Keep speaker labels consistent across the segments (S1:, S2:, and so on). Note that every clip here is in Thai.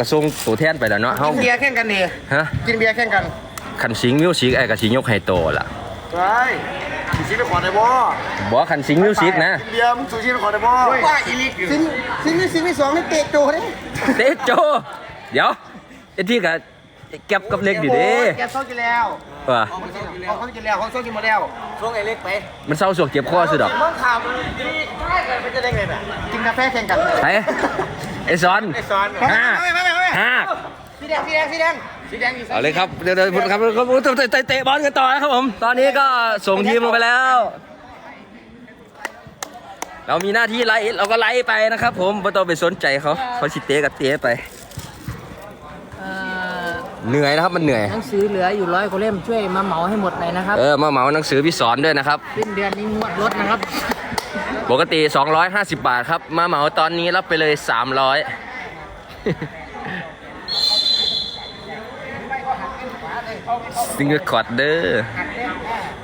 S1: กระทรวงตัวแทนไปแล้วเนาะเฮา
S2: กินเบียร์แข่งกันนี่
S1: ฮะ
S2: กินเบียร์แข่งกัน
S1: คันสิงมิวสิกไอ้ก็สิยกให้โตล่ะ
S2: ใช่ชิไปขอได้บ่
S1: บ่คันสิงมิวสิกนะ
S2: กินเบียร์มึงสูชิไปขอได้บ่ว่าอีลิกซิงซิงนี่ซิงนี่สองนี่เตะโจเด้
S1: เตะโจ เดี๋ยวไอ้ที่ก็แก็บกับเล็กดิเด้
S2: แกโซ่กินแล้ว
S1: ว่า
S2: เขาเขากินแล้วเขาโซ่กินหมดแล้วช่วงไอ้เล็กไป
S1: มันเศร้าสวกเจ็บคอสุดดอก
S2: มึงข่าวมันที่ใช่กันเป็นจะได้ไงน่ะกินกาแฟแข่งกัน
S1: ไอ้ไอ้ซอน
S2: ไอ้ซอน
S1: ห้า
S2: ไม่ไม่ไม่ไม่
S1: ห้า
S2: สีแดงสีแดงสีแดงสีแดงอยู่
S1: เอาเลยครับเดี๋ยวเดี๋ยวครับครับเตะเตะเตะบอลกันต่อนะครับผมตอนนี้ก็ส่งทีมลงไปแล้ว เรามีหน้าที่ไล่เราก็ไล่ไปนะครับ ผมไม่ต้องไปสนใจเขาเขาสิเตะกับเตะไป
S3: เอ่อ
S1: เหนื่อยนะครับมันเหนื่อย
S3: หนังสือเหลืออยู่ร้อยกว่าเล่มช่วยมาเหมาให้หมดหน่อยนะครับ
S1: เออมาเหมาหนังสือพี่สอนด้วยนะครับ
S3: สิ้นเดือนนี้งวดรถนะครับ
S1: ปกติ 250 บาทครับ มาเหมาตอนนี้รับไปเลย 300 ซิงเกิลคอร์ดเดอร์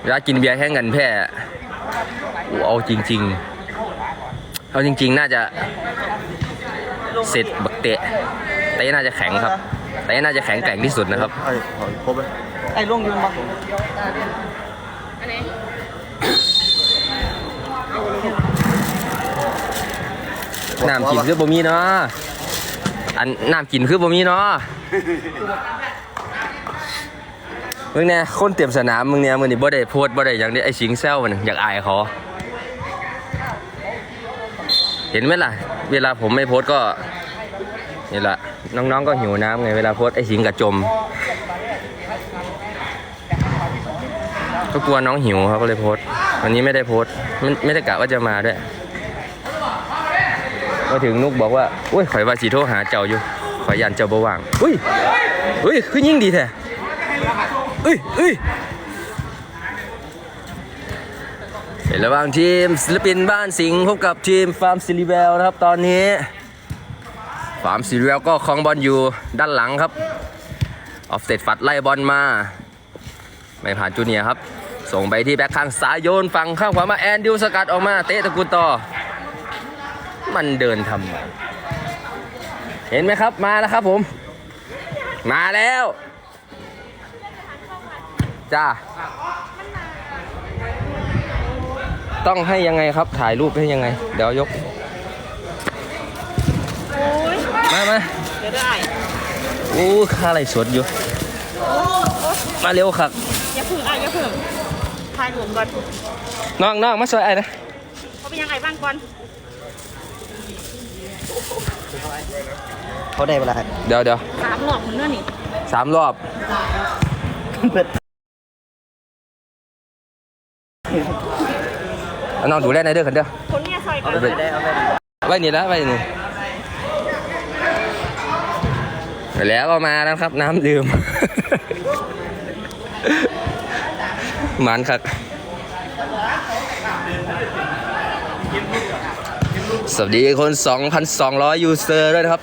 S1: เวลากินเบียร์แข่งกันแพ้โอ้เอาจริง ๆ เอาจริง ๆ น่าจะเสร็จบักเตะเตะน่าจะแข็งครับเตะน่าจะแข็งแกร่งที่สุดนะครับ
S2: ไอ้ขอครบเลยไอ้ล่วงยืนมา
S1: น้ำกินคือบ่มีเนาะ อันน้ำกินคือบ่มีเนาะมึงเนี่ยคนเตรียมสนามมึงเนี่ยมึงนี่บ่ได้โพสต์บ่ได้อย่างนี้ไอ้สิงแซวมันอยากอายเขาเห็นไหมล่ะ เวลาผมไม่โพสต์ก็นี่แหละน้องๆก็หิวน้ำไงเวลาโพสต์ไอ้สิงกับจม ก็กลัวน้องหิวเขาก็เลยโพสต์วันนี้ไม่ได้โพสต์ไม่ไม่ได้กะว่าจะมาด้วย มาถึงนุกบอกว่าอุ้ยข่อยว่าสีโทรหาเจ้าอยู่ข่อยยันเจ้าบ่ว่างอุ้ยอุ้ยคือยิ่งดีแท้อุ้ยอุ้ยเป็นระหว่างทีมศิลปินบ้านสิงห์พบกับทีมฟาร์มซิลิเวลนะครับตอนนี้ฟาร์มซิลิเวลก็คลองบอลอยู่ด้านหลังครับ ออฟเซตฟัดไล่บอลมา ไม่ผ่านจูเนียครับ ส่งไปที่แบ็คข้างซ้ายโยนฝั่งข้างขวามาแอนดิวสกัดออกมาเตะตะกุนต่อ มันเดินทำไมเห็นไหมครับมาแล้วครับผม มาแล้วจ้าต้องให้ยังไงครับถ่ายรูปให้ยังไง เดี๋ยวยกมามา
S3: จะได้
S1: โอ้ค่าอะไรสดอยู่มาเร็วครับ
S4: อย่าพึ่งอะอย่าพึ่งทายผมก่อน
S1: น้องน้องมาสวยไอ้นะ
S4: เขาเป็นยังไงบ้างก่อน
S2: เขาได้เวลา
S1: เดี๋ยวเดี๋ยว
S4: สามหลอกคนเนื้อนี่
S1: สามรอบเอาน้องดูแลในอยเด้อคันเด้อ
S4: คนเนี้ยซอยกัน
S1: เอาไปไว้นี่แล้วไว้นี่ไปแล้วก็มาแล้วครับน้ำดื่ม หมันครับสวัสดีคน 2,200 ยูเซอร์ด้วยนะครับ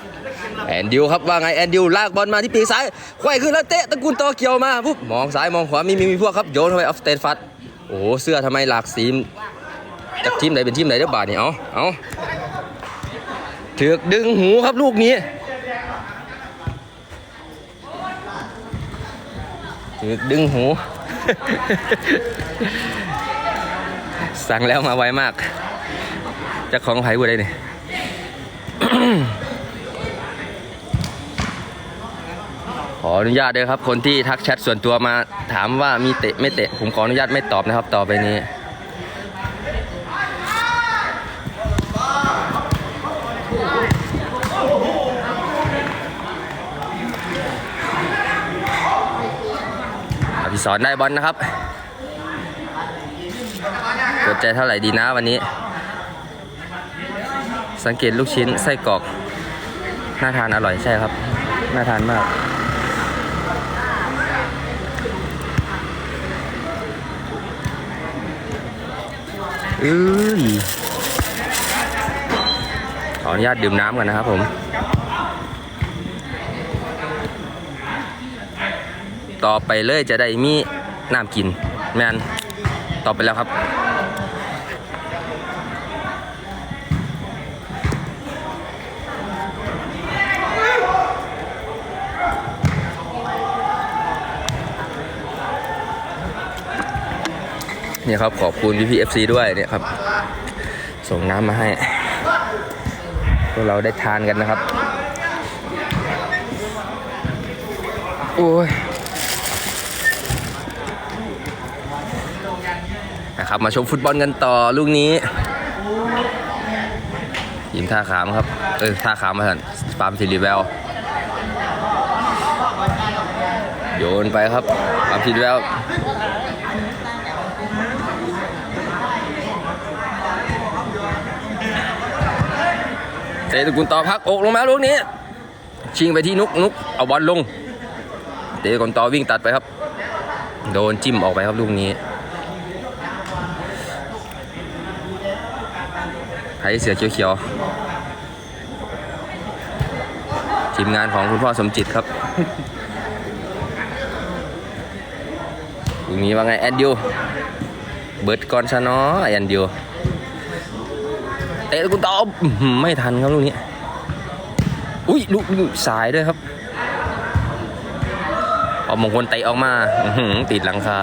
S1: แอนดิวครับว่าไงแอนดิวลากบอลมาที่ปีกซ้ายไขว้ขึ้นแล้วเตะตะกุนตอเกี่ยวมาปุ๊บมองซ้ายมองขวามีมีมีพวกครับโยนเข้าไปออฟสเตนฟัดโอ้โหเสื้อทำไมหลากสีจากทีมไหนเป็นทีมไหนเด้บาทนี่เอาเอาถือกดึงหูครับลูกนี้ถือกดึงหู สั่งแล้วมาไวมากจะของไผ่บัวได้เนี่ย ขออนุญาตด้วยครับ คนที่ทักแชทส่วนตัวมาถามว่ามีเตะไม่เตะ ผมขออนุญาตไม่ตอบนะครับ ต่อไปนี้อภิสอนได้บอลนะครับกดใจเท่าไหร่ดีนะวันนี้ สังเกตลูกชิ้นไส้กรอก น่าทานอร่อยใช่ครับ น่าทานมาก อือขออนุญาตดื่มน้ำกันนะครับผม ต่อไปเลยจะได้มีน้ำกิน แมนต่อไปแล้วครับ เนี่ยครับขอบคุณพี่พีเอฟซีด้วยเนี่ยครับ ส่งน้ำมาให้พวกเราได้ทานกันนะครับ โอ้ยนะครับมาชมฟุตบอลกันต่อลูกนี้ทีมท่าขามครับ เออท่าขามมาสันฟาร์มซิลิเวลโยนไปครับฟาร์มซิลิเวล เตะตะกุนต่อพักอกลงมาลูกนี้ ชิงไปที่นุกนุกเอาบอลลง เตะก่อนต่อวิ่งตัดไปครับ โดนจิ้มออกไปครับลูกนี้ไทยเสือเขียวๆทีมงานของคุณพ่อสมจิตครับลูกนี้ว่าไงแอนดิวเบิร์ดก่อนชะเนาะแอนดิว เตะกุนต่ออื้อหือไม่ทันครับลูกนี้ อุ้ยลูกสายด้วยครับเอามงคลเตะออกมาติดหลังคา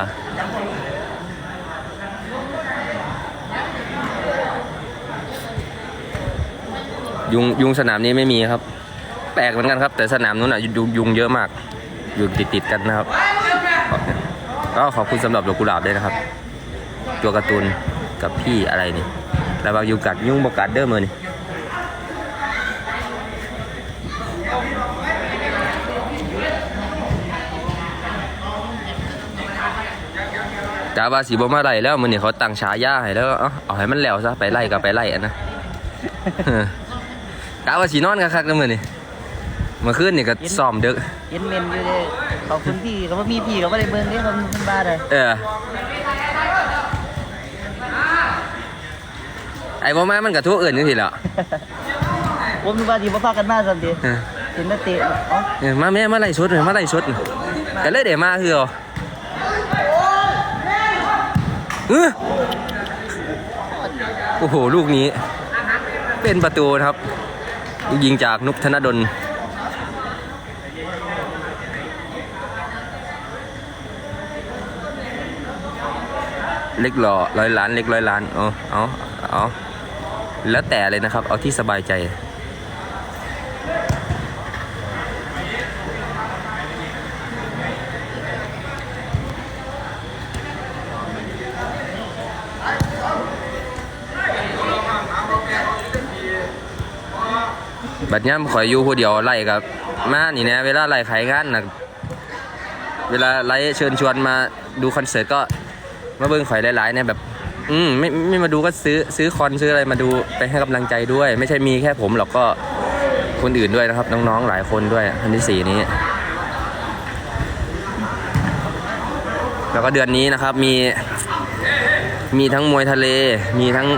S1: ยุงยุงสนามนี้ไม่มีครับ แปลกเหมือนกันครับ แต่สนามนู้นอะยุงยุงเยอะมาก อยู่ติดติดกันนะครับ ก็ขอบคุณสำหรับดอกกุหลาบด้วยนะครับ ตัวการ์ตูนกับพี่อะไรนี่ ระวังยุงกัดยุงบกัดเด้อมือนี่กาว่าสีบ่มาไล่แล้วมือนี่เขาตั้งฉายาให้แล้วเอาเอาให้มันแล้วซะไปไล่ก็ไปไล่อันนะเออกาว่าสีนอนคักๆแล้วมือนี่เมื่อคืนนี่ก็ซ้อมดึก
S3: เย็นเมนอยู่เลยขอบคุณพี่เขาว่ามีพี่เขาไม่ได้เบิ่งนี่คนคนบ้าเลย
S1: เออ ไอ้บ่มามันก็ทุกอื่นจังซี่แหละ
S3: ผมนึกว่าที่มาพากันมาสันติ
S1: เออ
S3: เห็นนักเตะเอ๋อ
S1: เออมาแม่มาไล่สดเลยมาไล่สดก็เลยได้มาคือเอาเออโอ้โห ลูกนี้ เป็นประตูนะครับลูกยิงจากนุพธนดล เล็กหล่อร้อยล้าน เล็กร้อยล้าน เอาเอาเอา แล้วแต่เลยนะครับ เอาที่สบายใจ บัดย่ำข่อยอยู่ผู้เดียวไล่กับ มานี่นะเวลาไล่ขายงานนะเวลาไล่เชิญชวนมาดูคอนเสิร์ตก็มาเบิ่งข่อยหลายๆเนี่ยแบบ อืมไม่ไม่มาดูก็ซื้อซื้อคอนซื้ออะไรมาดูไปให้กำลังใจด้วย ไม่ใช่มีแค่ผมหรอกก็คนอื่นด้วยนะครับ น้องๆหลายคนด้วยอันที่สี่นี้ แล้วก็เดือนนี้นะครับมี มีทั้งมวยทะเล มีทั้ง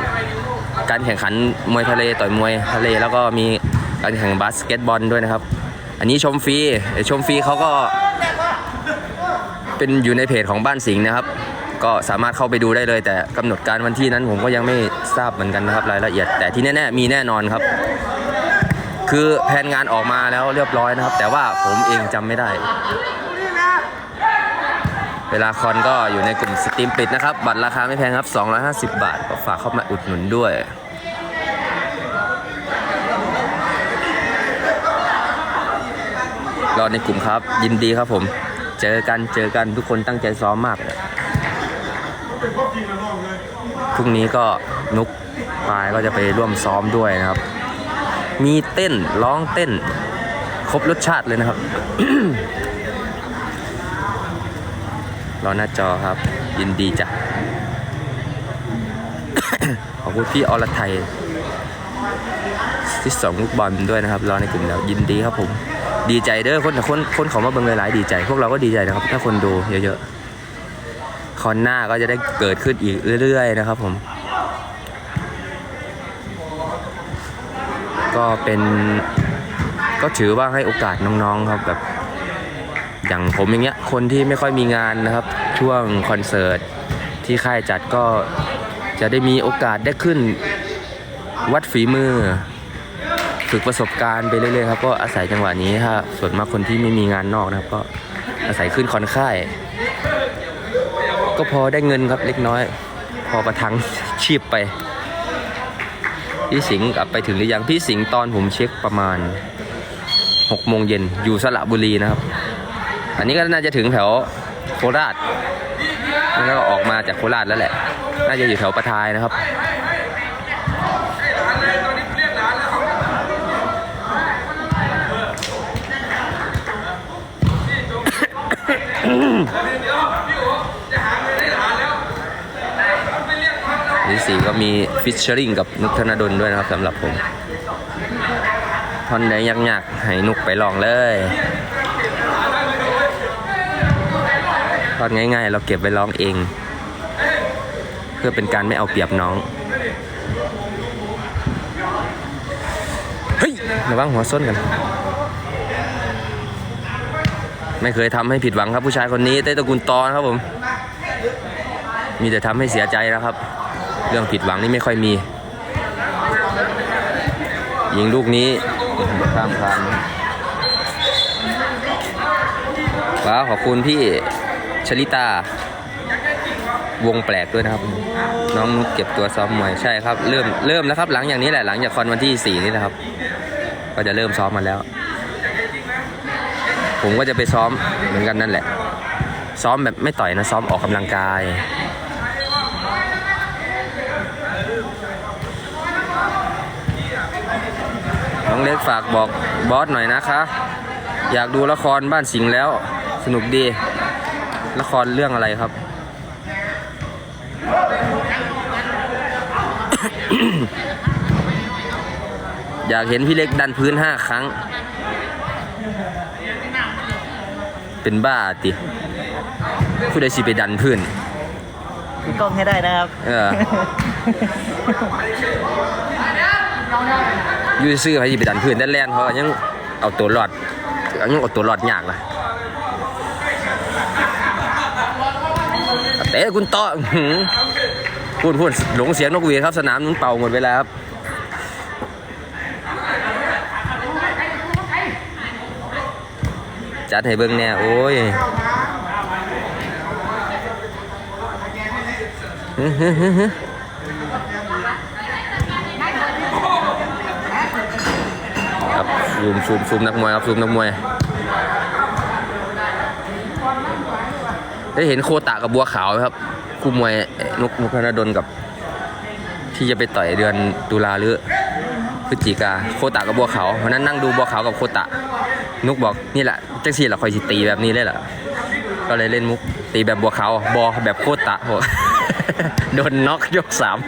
S1: การแข่งขันมวยทะเลต่อยมวยทะเล แล้วก็มีการแข่งบาสเกตบอลด้วยนะครับ อันนี้ชมฟรีชมฟรีเขาก็ เป็นอยู่ในเพจของบ้านสิงห์นะครับ ก็สามารถเข้าไปดูได้เลย แต่กำหนดการวันที่นั้นผมก็ยังไม่ทราบเหมือนกันนะครับรายละเอียด แต่ที่แน่ๆมีแน่นอนครับ คือแผนงานออกมาแล้วเรียบร้อยนะครับ แต่ว่าผมเองจำไม่ได้ เวลาคอนก็อยู่ในกลุ่มสตรีมปิดนะครับ บัตรราคาไม่แพงครับ 250 บาท ก็ฝากเข้ามาอุดหนุนด้วยรอในกลุ่มครับ ยินดีครับผม เจอกันเจอกันทุกคนตั้งใจซ้อมมากเลย พรุ่งนี้ก็นุกปายก็จะไปร่วมซ้อมด้วยนะครับ มีเต้นร้องเต้น ครบรสชาติเลยนะครับ รอหน้าจอครับ ยินดีจ้ะ ขอบคุณพี่อรไทยที่ส่งลูกบอลด้วยนะครับ รอในกลุ่มแล้วยินดีครับผม ดีใจเด้อคนคนคนเขามาเบิ่งหลายๆดีใจ พวกเราก็ดีใจนะครับ ถ้าคนดูเยอะๆ อนหน้าก็จะได้เกิดขึ้นอีกเรื่อย ๆ นะครับผม ก็เป็นก็ถือว่าให้โอกาสน้องๆครับแบบอย่างผมอย่างเงี้ยคนที่ไม่ค่อยมีงานนะครับ ช่วงคอนเสิร์ตที่ค่ายจัดก็จะได้มีโอกาสได้ขึ้นวัดฝีมือ ฝึกประสบการณ์ไปเรื่อยๆครับก็อาศัยจังหวะนี้ถ้าส่วนมากคนที่ไม่มีงานนอกนะครับ ก็อาศัยขึ้นคอนค่าย ก็พอได้เงินครับเล็กน้อย พอประทังชีพไป พี่สิงห์กลับไปถึงหรือยังพี่สิงห์ตอนผมเช็คประมาณ6โมงเย็นอยู่สระบุรีนะครับ อันนี้ก็น่าจะถึงแถวโคราชแล้วก็ออกมาจากโคราชแล้วแหละ น่าจะอยู่แถวประทายนะครับ ที่สี่ก็มีฟิชเชอริงกับนุกธนดลด้วยนะครับสำหรับผมท่อนไหนยากๆให้นุกไปลองเลยท่อนง่าย ๆ เราเก็บไปร้องเอง เพื่อเป็นการไม่เอาเปรียบน้องเฮ้ยระวังหัวส้นกัน ไม่เคยทำให้ผิดหวังครับผู้ชายคนนี้เต้ตระกูลตอนครับผม มีแต่ทำให้เสียใจนะครับ เรื่องผิดหวังนี่ไม่ค่อยมี ยิงลูกนี้ข้ามคานว้าวขอบคุณพี่ชลิตาวงแปลกด้วยนะครับ น้องนุชเก็บตัวซ้อมมวยใช่ครับ เริ่มเริ่มแล้วครับหลังอย่างนี้แหละหลังจากคอนวันที่สี่นี่นะครับ ก็จะเริ่มซ้อมมาแล้ว ผมก็จะไปซ้อมเหมือนกันนั่นแหละ ซ้อมแบบไม่ต่อยนะ ซ้อมออกกำลังกาย น้องเล็กฝากบอกบอสหน่อยนะคะ อยากดูละครบ้านสิงห์แล้ว สนุกดี ละครเรื่องอะไรครับอยากเห็นพี่เล็กดันพื้นห้าครั้ง เป็นบ้าติผู้ใดสิไปดันพื้น
S3: คือกล้องให้ได้นะครับ
S1: เออ อยูซื้อไปสิไปดันพื้นด้านแลนเขาก็ยังเอาตัวรอดยังเอาตัวรอดยากล่ะเตะคุณต่ออื้อหือพูดพูดหลงเสียงนกหวีดครับ สนามนู้นเป่าหมดเวลาครับ จัดให้เบิ่งแน่โอ้ยครับซูมซูมซูมนักมวยครับซูมนักมวยได้เห็นโคตะกับบัวขาวไหมครับคู่มวยนุกนุกธนดลกับ ที่จะไปต่อยเดือนตุลาหรือพฤศจิกาโคตะกับบัวขาววันนั้นนั่งดูบัวขาวกับโคตะ นุกบอกนี่แหละจังสี่ละคอยสิตีแบบนี้เลยล่ะก็เลยเล่นมุกตีแบบบัวเขาบอแบบโคตะโหโดนน็อกยกสาม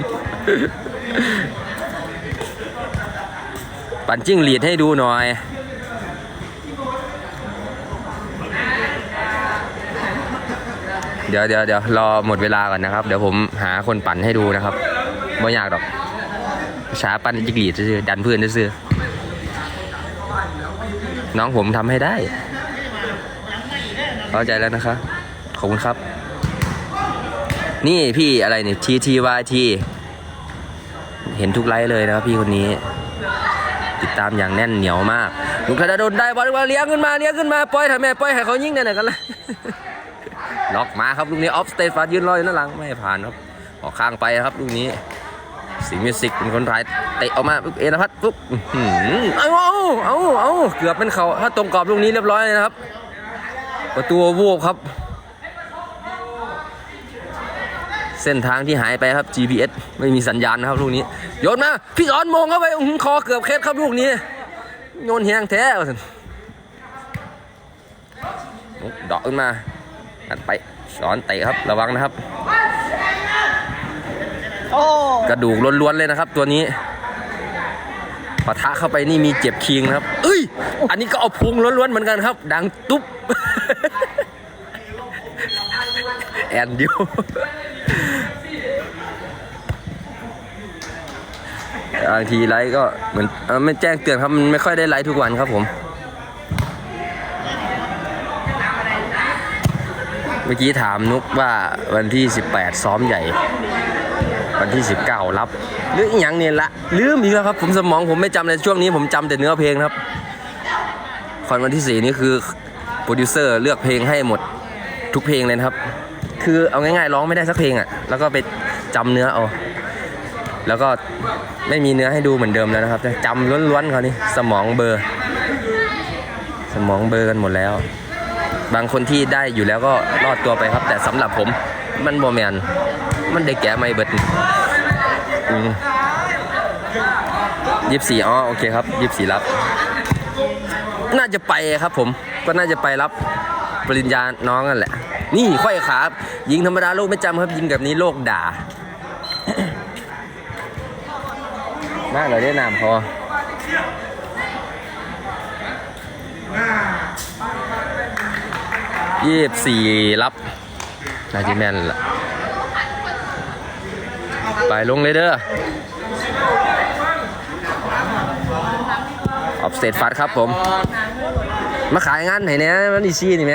S1: ปั่นจิ้งหรีดให้ดูหน่อยเดี๋ยวเดี๋ยวเดี๋ยวรอหมดเวลาก่อนนะครับ เดี๋ยวผมหาคนปั่นให้ดูนะครับไม่ยากหรอกช้าปั่นจิ้งหรีดซื่อดันเพื่อนซื่อ น้องผมทำให้ได้ เข้าใจแล้วนะคะ ขอบคุณครับ นี่พี่อะไรเนี่ย T T Y T เห็นทุกไลฟ์เลยนะครับพี่คนนี้ ติดตามอย่างแน่นเหนียวมากลุงธนาโดนได้บอลว่าเลี้ยงขึ้นมาเลี้ยงขึ้นมาปล่อยทำแม่ปล่อยให้เขายิงเนี่ยกันละล็อกมาครับลูกนี้ออฟสเตฟายืนรออยู่ด้านหลังไม่ผ่านครับออกข้างไปครับลูกนี้สิงมิวสิกเป็นคนถ่ายเตะออกมาปุ๊บเอนพัฒน์ปุ๊บอ้าเอา เอาเอาเกือบเป็นเขาถ้าตรงกรอบลูกนี้เรียบร้อยเลยนะครับ ประตูวูบครับ เส้นทางที่หายไปครับ GPS ไม่มีสัญญาณนะครับลูกนี้โยนมาพี่สอนมงเข้าไปอื้อหือคอเกือบเคล็ดครับลูกนี้โยนแหงแท้ว่าซั่นลุกเดอกขึ้นมาอัดไปสอนเตะครับระวังนะครับ
S3: โอ้
S1: กระดูกล้วนๆเลยนะครับตัวนี้ ปะทะเข้าไปนี่มีเจ็บคิงนะครับ เอ้ย อันนี้ก็เอาพุงล้วนๆเหมือนกันครับ ดังตุ๊บ แอนดิวบางทีไลฟ์ก็เหมือนไม่แจ้งเตือนครับ มันไม่ค่อยได้ไลฟ์ทุกวันครับผม เมื่อกี้ถามนุกว่าวันที่ 18 ซ้อมใหญ่ วันที่ 19 รับหรืออย่างเนี่ยละลืมอีกแล้วครับ ผมสมองผมไม่จำเลยช่วงนี้ผมจำแต่เนื้อเพลงครับคอนวันที่ 4 นี่คือโปรดิวเซอร์เลือกเพลงให้หมดทุกเพลงเลยครับ คือเอาง่ายๆร้องไม่ได้สักเพลงอะแล้วก็ไปจำเนื้อเอาแล้วก็ไม่มีเนื้อให้ดูเหมือนเดิมแล้วนะครับจำล้วนๆเขานี่สมองเบอร์ สมองเบลอกันหมดแล้ว บางคนที่ได้อยู่แล้วก็รอดตัวไปครับ แต่สำหรับผมมันโบแมน มันได้แก่ไม่เบิดยี่สี่อ๋อโอเคครับยี่สี่รับ น่าจะไปครับผมก็น่าจะไปรับปริญญาน้องนั่นแหละ นี่ค่อยขาบยิงธรรมดาโลกไม่จำครับ ยิงแบบนี้โลกด่า มากเลยได้นามพอยี่สิบสี่รับ นาจิแมนละ ไปลงเลยเด้อออฟเซตฟัดครับผม มาขายงานไหนเนี่ยมันอีซี่นี่ไหม